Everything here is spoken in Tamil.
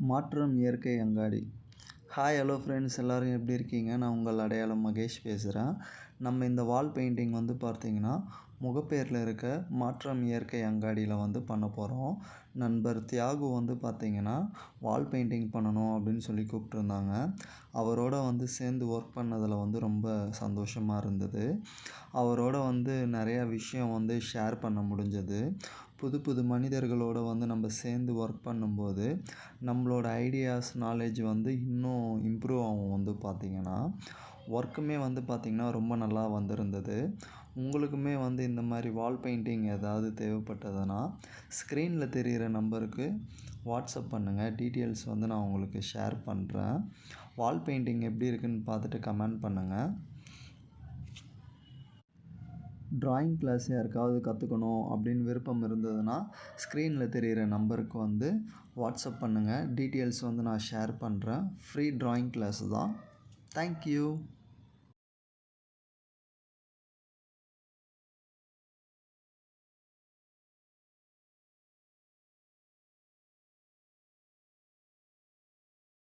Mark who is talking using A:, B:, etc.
A: மாற்றம் இயற்கை அங்காடி. ஹாய் ஹலோ ஃப்ரெண்ட்ஸ் எல்லோரும் எப்படி இருக்கீங்க? நான் உங்கள் அடையாளம் மகேஷ் பேசுகிறேன் நம்ம இந்த வால் பெயிண்டிங் வந்து பார்த்திங்கன்னா முகப்பேரில் இருக்க மாற்றம் இயற்கை அங்காடியில் வந்து பண்ண போகிறோம் நண்பர் தியாகு வந்து பார்த்திங்கன்னா வால் பெயிண்டிங் பண்ணணும் அப்படின்னு சொல்லி கூப்பிட்ருந்தாங்க அவரோட வந்து சேர்ந்து ஒர்க் பண்ணதில் வந்து ரொம்ப சந்தோஷமாக இருந்தது. அவரோட வந்து நிறையா விஷயம் வந்து ஷேர் பண்ண முடிஞ்சது. புது புது மனிதர்களோட வந்து நம்ம சேர்ந்து ஒர்க் பண்ணும்போது நம்மளோட ஐடியாஸ் நாலேஜ் வந்து இன்னும் இம்ப்ரூவ் ஆகும். வந்து பார்த்திங்கன்னா ஒர்க்குமே வந்து பார்த்திங்கன்னா ரொம்ப நல்லா வந்திருந்தது. உங்களுக்குமே வந்து இந்த மாதிரி வால் பெயிண்டிங் ஏதாவது தேவைப்பட்டதுன்னா ஸ்க்ரீனில் தெரிகிற நம்பருக்கு வாட்ஸ்அப் பண்ணுங்கள் டீட்டெயில்ஸ் வந்து நான் உங்களுக்கு ஷேர் பண்ணுறேன் வால் பெயிண்டிங் எப்படி இருக்குதுன்னு பார்த்துட்டு கமெண்ட் பண்ணுங்கள் ட்ராயிங் கிளாஸ் யாருக்காவது கற்றுக்கணும் அப்படின்னு விருப்பம் இருந்ததுன்னா ஸ்க்ரீனில் தெரிகிற நம்பருக்கு வந்து வாட்ஸ்அப் பண்ணுங்கள் டீட்டெயில்ஸ் வந்து நான் ஷேர் பண்ணுறேன் ஃப்ரீ ட்ராயிங் கிளாஸ் தான். Thank you